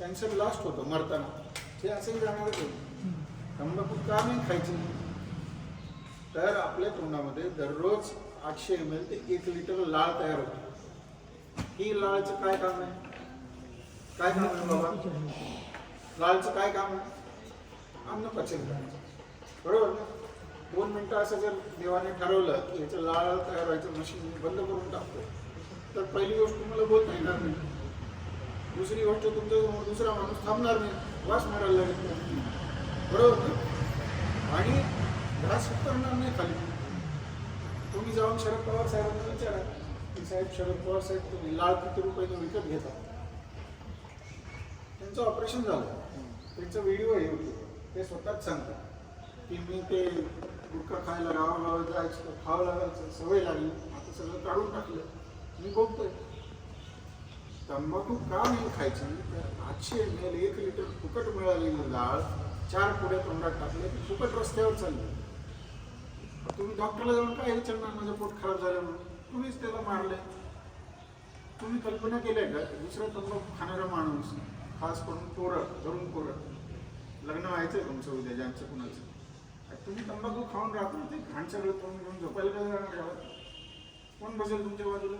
Cancer last होतं मरताना. ते असंही जाणारच होतं तंबाखू का नाही खायची तर आपल्या तोंडामध्ये दररोज आठशे एम एल ते एक लिटर लाळ तयार होते. ही लाळचं काय काम आहे? काय काम आहे बाबा? लाळचं काय काम आहे? अन्न पचन करायचं. बरोबर ना? दोन मिनटं असं जर देवाने ठरवलं की याचं लाळ तयार व्हायचं मशीन मी बंद करून टाकतो. तर पहिली गोष्ट तुम्हाला बोलता येणार नाही. दुसरी गोष्ट तुमच्यासमोर दुसरा माणूस थांबणार नाही. वास मारायला लागेल बरोबर ना? आणि घास उतरणार नाही खाली. तुम्ही जाऊन शरद पवार साहेबांना विचारा. की साहेब शरद पवार साहेब तुम्ही लाल किती रुपयाने विकत घेता? त्यांचं ऑपरेशन झालं. त्यांचा व्हिडिओ आहे YouTube. ते स्वतःच सांगतात की मी ते गुटखा खायला गावागावात जायचं खावं लागायचं सवय लागली. आता सगळं काढून टाकलं. मी बघतोय. तंबाखू का नाही खायची? तर आठशे एम एल एक लिटर फुकट मिळालेली डाळ चार पुढे तोंडात टाकले की फुकट रस्त्यावर चालले. तुम्ही डॉक्टरला जाऊन काय विचारणार? माझं पोट खराब झालं म्हणून. तुम्हीच त्याला मारले तुम्ही कल्पना केल्या का? दुसरा तंबाखू खाणारा माणूस खास करून पोरं तरुण पोरं लग्न व्हायचंय तुमचं उद्या ज्यांचं कुणाचं. तुम्ही तंबाखू खाऊन राहतो ते घाण सगळं तोंड घेऊन झोपायला काय जाणार? कोण बसेल तुमच्या बाजूला?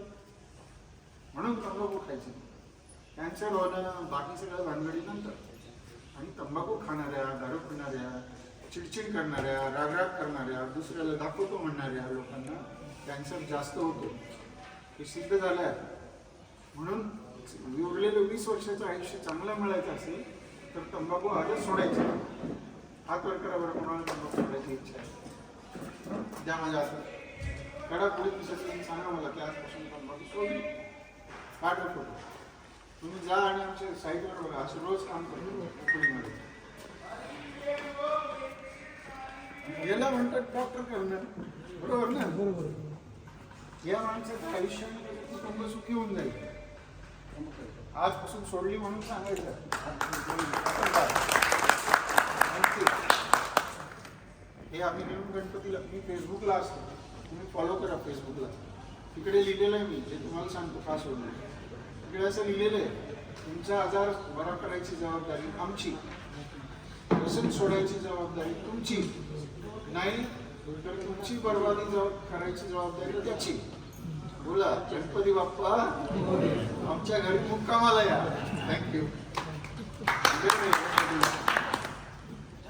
म्हणून तंबाखू खायची. कॅन्सर होणं बाकी सगळ्या भानगडी नंतर. आणि तंबाखू खाणाऱ्या दारू पिणाऱ्या चिडचिड करणाऱ्या रागराग करणाऱ्या दुसऱ्याला दाखवतो म्हणणाऱ्या लोकांना कॅन्सर जास्त होतो. हे सिद्ध झालं आहे. म्हणून उरलेलं वीस वर्षाचं आयुष्य चांगलं मिळायचं असेल तर तंबाखू आजच सोडायचं. हात वर बरं कोणाला तंबाखू सोडायची इच्छा आहे? द्या माझ्या असं कडा पुढे दिवसाचं सांगा मला की आजपासून तंबाखू सोडली. पाठवा फोटो. तुम्ही जा आणि आमच्या साईटवर बघा असं रोज काम करतो याला म्हणतात डॉक्टर करणार बरोबर ना? बरोबर. या माणसाचं आयुष्याने त्याचं कुटुंब सुखी होऊन जाईल. आजपासून सोडली म्हणून सांगायचं. हे आम्ही नेहमी गणपतीला मी फेसबुकला असतो. तुम्ही फॉलो करा फेसबुकला तिकडे लिहिलेलं आहे मी जे तुम्हाला सांगतो का सोडलं तिकडे असं लिहिलेलं आहे तुमचा आजार बरा करायची जबाबदारी आमची. व्यसन सोडायची जबाबदारी तुमची. नाही तर तुमची बरबादी जबाब करायची जबाबदारी त्याची. बोला गणपती बाप्पा आमच्या घरी मुक्कामाला या. थँक्यू